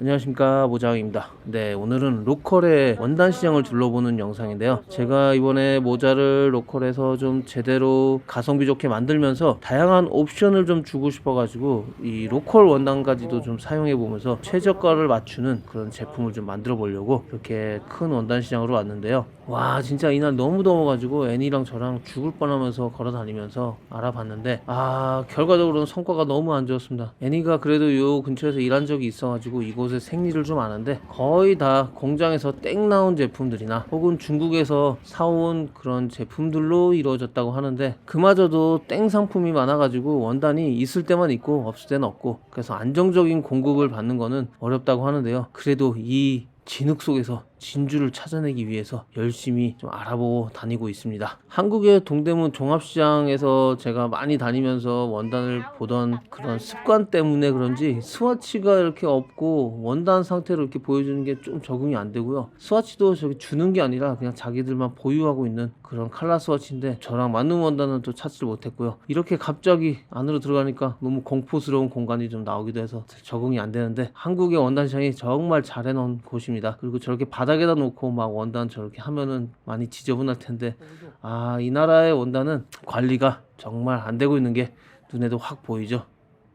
안녕하십니까 모장입니다. 네 오늘은 로컬의 원단 시장을 둘러보는 영상인데요. 제가 이번에 모자를 로컬에서 좀 제대로 가성비 좋게 만들면서 다양한 옵션을 좀 주고 싶어 가지고 이 로컬 원단까지도 좀 사용해 보면서 최저가를 맞추는 그런 제품을 좀 만들어 보려고 이렇게 큰 원단 시장으로 왔는데요. 와 진짜 이날 너무 더워 가지고 애니랑 저랑 죽을 뻔하면서 걸어 다니면서 알아봤는데 아 결과적으로는 성과가 너무 안 좋았습니다. 애니가 그래도 요 근처에서 일한 적이 있어 가지고 이곳 에 생리를 좀 아는데 거의 다 공장에서 땡 나온 제품들이나 혹은 중국에서 사온 그런 제품들로 이루어졌다고 하는데 그마저도 땡 상품이 많아가지고 원단이 있을 때만 있고 없을 때는 없고 그래서 안정적인 공급을 받는 거는 어렵다고 하는데요. 그래도 이 진흙 속에서 진주를 찾아내기 위해서 열심히 좀 알아보고 다니고 있습니다. 한국의 동대문 종합시장에서 제가 많이 다니면서 원단을 보던 그런 습관 때문에 그런지 스와치가 이렇게 없고 원단 상태로 이렇게 보여주는 게 좀 적응이 안 되고요. 스와치도 저기 주는 게 아니라 그냥 자기들만 보유하고 있는 그런 칼라 스와치인데 저랑 맞는 원단은 또 찾지 못했고요. 이렇게 갑자기 안으로 들어가니까 너무 공포스러운 공간이 좀 나오기도 해서 적응이 안 되는데 한국의 원단 시장이 정말 잘 해놓은 곳입니다. 그리고 저렇게 바닥에다 놓고 막 원단 저렇게 하면은 많이 지저분할 텐데 아 이 나라의 원단은 관리가 정말 안 되고 있는 게 눈에도 확 보이죠.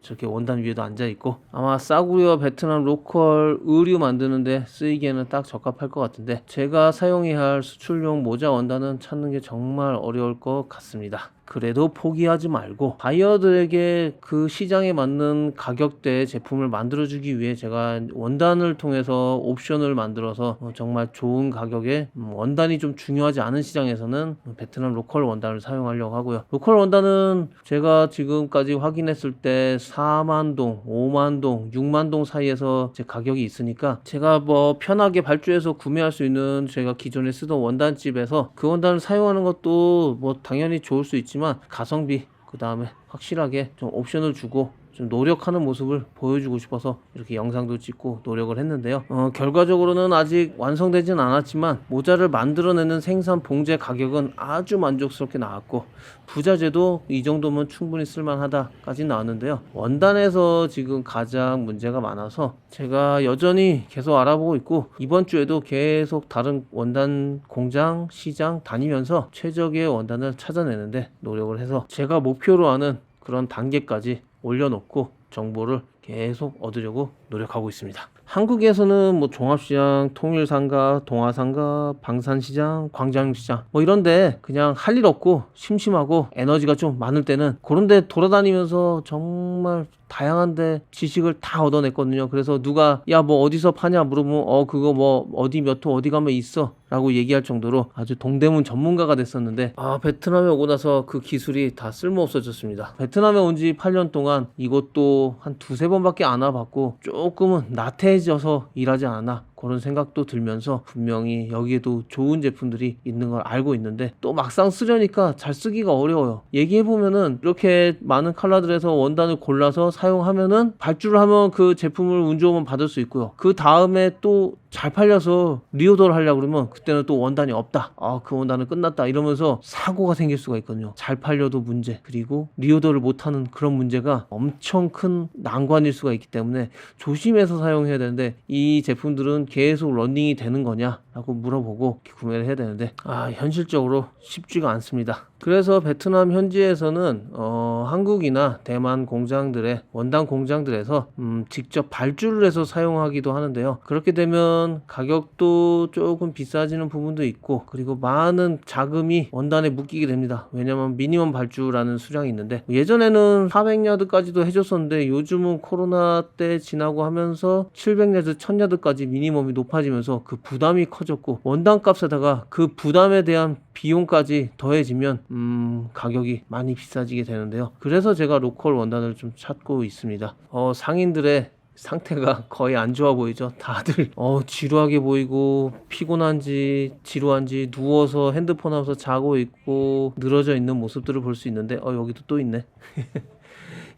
저렇게 원단 위에도 앉아 있고 아마 싸구려 베트남 로컬 의류 만드는데 쓰이기에는 딱 적합할 것 같은데 제가 사용해야 할 수출용 모자 원단은 찾는 게 정말 어려울 것 같습니다. 그래도 포기하지 말고 바이어들에게 그 시장에 맞는 가격대의 제품을 만들어주기 위해 제가 원단을 통해서 옵션을 만들어서 어, 정말 좋은 가격에 음, 원단이 좀 중요하지 않은 시장에서는 베트남 로컬 원단을 사용하려고 하고요. 로컬 원단은 제가 지금까지 확인했을 때 4만 동, 5만 동, 6만 동 사이에서 제 가격이 있으니까 제가 뭐 편하게 발주해서 구매할 수 있는 제가 기존에 쓰던 원단집에서 그 원단을 사용하는 것도 뭐 당연히 좋을 수 있지만 가성비 그 다음에 확실하게 좀 옵션을 주고 좀 노력하는 모습을 보여주고 싶어서 이렇게 영상도 찍고 노력을 했는데요. 어, 결과적으로는 아직 완성되진 않았지만 모자를 만들어내는 생산 봉제 가격은 아주 만족스럽게 나왔고 부자재도 이 정도면 충분히 쓸만하다까지 나왔는데요. 원단에서 지금 가장 문제가 많아서 제가 여전히 계속 알아보고 있고 이번 주에도 계속 다른 원단 공장 시장 다니면서 최적의 원단을 찾아내는데 노력을 해서 제가 목표로 하는 그런 단계까지 올려놓고 정보를 계속 얻으려고 노력하고 있습니다. 한국에서는 뭐 종합시장, 통일상가, 동아상가, 방산시장, 광장시장 뭐 이런데 그냥 할 일 없고 심심하고 에너지가 좀 많을 때는 그런데 돌아다니면서 정말 다양한데 지식을 다 얻어냈거든요. 그래서 누가 야 뭐 어디서 파냐 물어보면 어 그거 뭐 어디 몇 호 어디 가면 있어 라고 얘기할 정도로 아주 동대문 전문가가 됐었는데 아 베트남에 오고 나서 그 기술이 다 쓸모 없어졌습니다. 베트남에 온 지 8년 동안 이것도 한 두세 번밖에 안 와봤고 조금은 나태해져서 일하지 않아 그런 생각도 들면서 분명히 여기에도 좋은 제품들이 있는 걸 알고 있는데 또 막상 쓰려니까 잘 쓰기가 어려워요. 얘기해 보면은 이렇게 많은 컬러들에서 원단을 골라서 사용하면은 발주를 하면 그 제품을 운 좋으면 받을 수 있고요. 그 다음에 또 잘 팔려서 리오더를 하려고 그러면 그때는 또 원단이 없다. 아, 그 원단은 끝났다. 이러면서 사고가 생길 수가 있거든요. 잘 팔려도 문제. 그리고 리오더를 못하는 그런 문제가 엄청 큰 난관일 수가 있기 때문에 조심해서 사용해야 되는데 이 제품들은 계속 런닝이 되는 거냐라고 물어보고 구매를 해야 되는데 아, 현실적으로 쉽지가 않습니다. 그래서 베트남 현지에서는 어, 한국이나 대만 공장들의 원단 공장들에서 음, 직접 발주를 해서 사용하기도 하는데요. 그렇게 되면 가격도 조금 비싸지는 부분도 있고 그리고 많은 자금이 원단에 묶이게 됩니다. 왜냐면 미니멈 발주라는 수량이 있는데 예전에는 400야드까지도 해줬었는데 요즘은 코로나 때 지나고 하면서 700야드, 1000야드까지 미니멈 이 높아지면서 그 부담이 커졌고 원단 값에다가 그 부담에 대한 비용까지 더해지면 음, 가격이 많이 비싸지게 되는데요. 그래서 제가 로컬 원단을 좀 찾고 있습니다. 어, 상인들의 상태가 거의 안 좋아 보이죠. 다들 어 지루하게 보이고 피곤한지 지루한지 누워서 핸드폰 하면서 자고 있고 늘어져 있는 모습들을 볼 수 있는데 어 여기도 또 있네.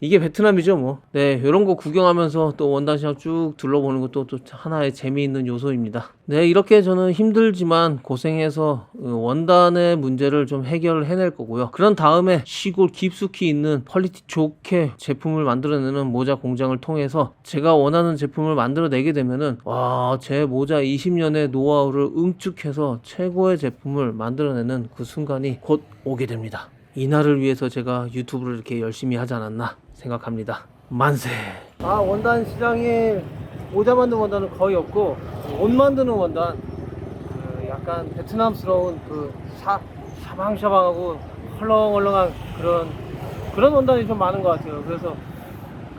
이게 베트남이죠 뭐. 네, 이런 거 구경하면서 또 원단 시장 쭉 둘러보는 것도 또 하나의 재미있는 요소입니다. 네, 이렇게 저는 힘들지만 고생해서 어, 원단의 문제를 좀 해결을 해낼 거고요. 그런 다음에 시골 깊숙이 있는 퀄리티 좋게 제품을 만들어내는 모자 공장을 통해서 제가 원하는 제품을 만들어내게 되면은 와, 제 모자 20년의 노하우를 응축해서 최고의 제품을 만들어내는 그 순간이 곧 오게 됩니다. 이날을 위해서 제가 유튜브를 이렇게 열심히 하지 않았나 생각합니다. 만세. 아 원단 시장에 모자 만드는 원단은 거의 없고 옷 만드는 원단 그 약간 베트남스러운 그 샤, 샤방샤방하고 헐렁헐렁한 그런 그런 원단이 좀 많은 것 같아요. 그래서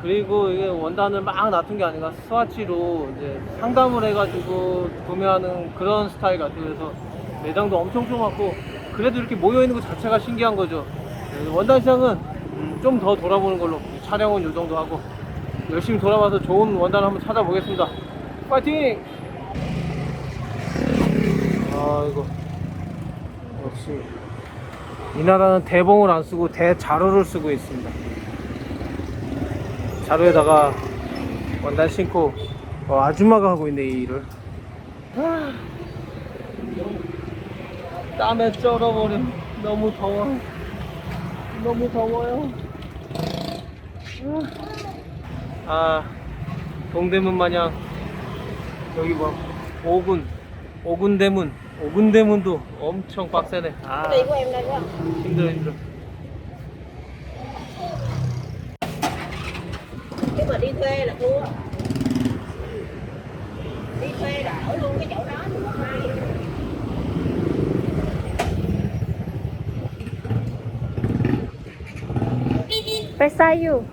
그리고 이게 원단을 막 놔둔 게 아니라 스와치로 이제 상담을 해가지고 구매하는 그런 스타일 같아요. 그래서 매장도 엄청 좁았고 그래도 이렇게 모여 있는 것 자체가 신기한 거죠. 네, 원단 시장은 좀 더 돌아보는 걸로 촬영은 이 정도 하고 열심히 돌아봐서 좋은 원단 한번 찾아보겠습니다. 파이팅! 아 이거 역시 이 나라는 대봉을 안 쓰고 대자루를 쓰고 있습니다. 자루에다가 원단 신고 어, 아줌마가 하고 있네 이 일을. 아, 땀에 쩔어버려. 너무 더워. 너무 더워요. 아 동대문 마냥 여기 뭐 오군 오군대문 오군대문도 엄청 빡세네. 아 quá. 힘들어 힘들어. Mà đi thuê là thua. Đi thuê là ở luôn cái chỗ đó thì không ai. First you.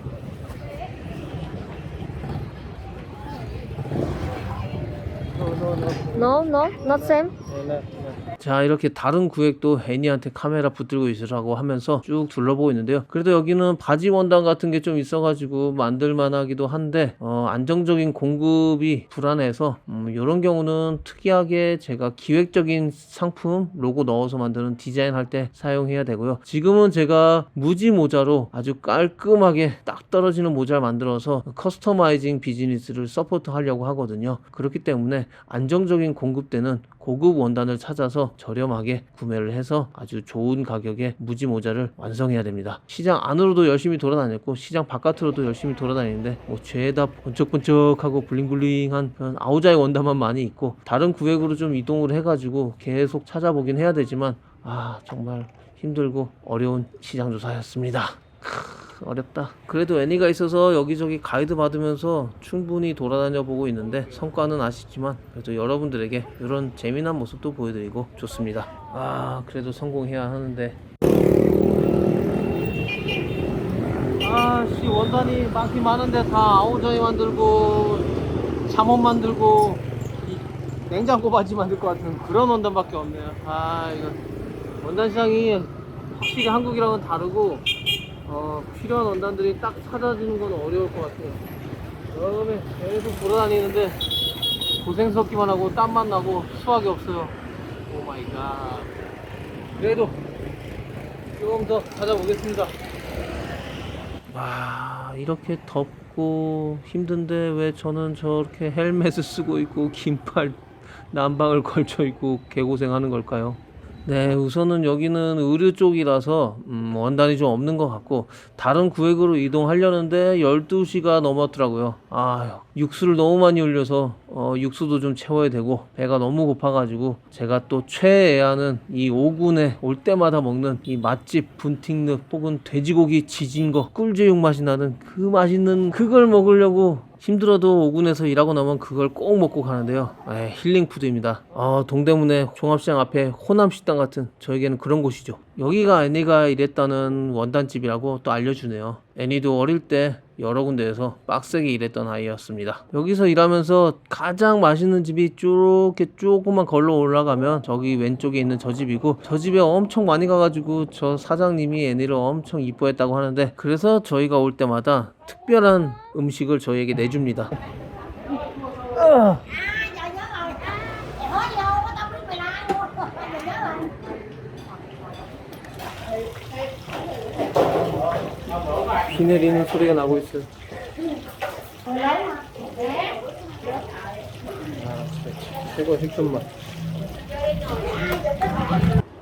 No, no, no. No, no? Not same. No, no, no. 자 이렇게 다른 구획도 애니한테 카메라 붙들고 있으라고 하면서 쭉 둘러보고 있는데요. 그래도 여기는 바지 원단 같은 게 좀 있어가지고 만들만 하기도 한데 어, 안정적인 공급이 불안해서 음, 이런 경우는 특이하게 제가 기획적인 상품 로고 넣어서 만드는 디자인 할 때 사용해야 되고요. 지금은 제가 무지 모자로 아주 깔끔하게 딱 떨어지는 모자를 만들어서 커스터마이징 비즈니스를 서포트 하려고 하거든요. 그렇기 때문에 안정적인 공급되는 고급 원단을 찾아서 저렴하게 구매를 해서 아주 좋은 가격에 무지 모자를 완성해야 됩니다. 시장 안으로도 열심히 돌아다녔고 시장 바깥으로도 열심히 돌아다니는데 뭐 죄다 번쩍번쩍하고 블링블링한 그런 아우자의 원단만 많이 있고 다른 구획으로 좀 이동을 해가지고 계속 찾아보긴 해야 되지만 아 정말 힘들고 어려운 시장 조사였습니다. 크, 어렵다. 그래도 애니가 있어서 여기저기 가이드 받으면서 충분히 돌아다녀 보고 있는데 성과는 아쉽지만 그래도 여러분들에게 이런 재미난 모습도 보여드리고 좋습니다. 아 그래도 성공해야 하는데. 아씨 원단이 많긴 많은데 다 아우자이 만들고 잠옷 만들고 이 냉장고 바지 만들 것 같은 그런 원단밖에 없네요. 아 이거 원단 시장이 확실히 한국이랑은 다르고 어, 필요한 원단들이 딱 찾아지는 건 어려울 것 같아요. 여름에 계속 돌아다니는데 고생스럽기만 하고 땀만 나고 수확이 없어요. 오 마이 갓. 그래도 조금 더 찾아보겠습니다. 와, 이렇게 덥고 힘든데 왜 저는 저렇게 헬멧을 쓰고 있고 긴팔 난방을 걸쳐 있고 개고생하는 걸까요? 네, 우선은 여기는 의류 쪽이라서 음, 원단이 좀 없는 것 같고 다른 구획으로 이동하려는데 12시가 넘었더라고요. 아, 육수를 너무 많이 흘려서 어, 육수도 좀 채워야 되고 배가 너무 고파가지고 제가 또 최애하는 이 오군에 올 때마다 먹는 이 맛집 분팅늪 혹은 돼지고기 지진 거 꿀제육 맛이 나는 그 맛있는 그걸 먹으려고 힘들어도 오군에서 일하고 나면 그걸 꼭 먹고 가는데요. 에, 힐링 푸드입니다. 아, 동대문의 종합시장 앞에 호남 식당 같은 저에게는 그런 곳이죠. 여기가 애니가 일했다는 원단집이라고 또 알려주네요. 애니도 어릴 때 여러 군데에서 빡세게 일했던 아이였습니다. 여기서 일하면서 가장 맛있는 집이 이렇게 조금만 걸러 올라가면 저기 왼쪽에 있는 저 집이고 저 집에 엄청 많이 가가지고 저 사장님이 애니를 엄청 이뻐했다고 하는데 그래서 저희가 올 때마다 특별한 음식을 저희에게 내줍니다. 비 내리는 소리가 나고 있어요. 아, 진짜 최고의 핵존 맛.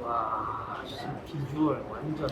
와, 진짜 비주얼 완전.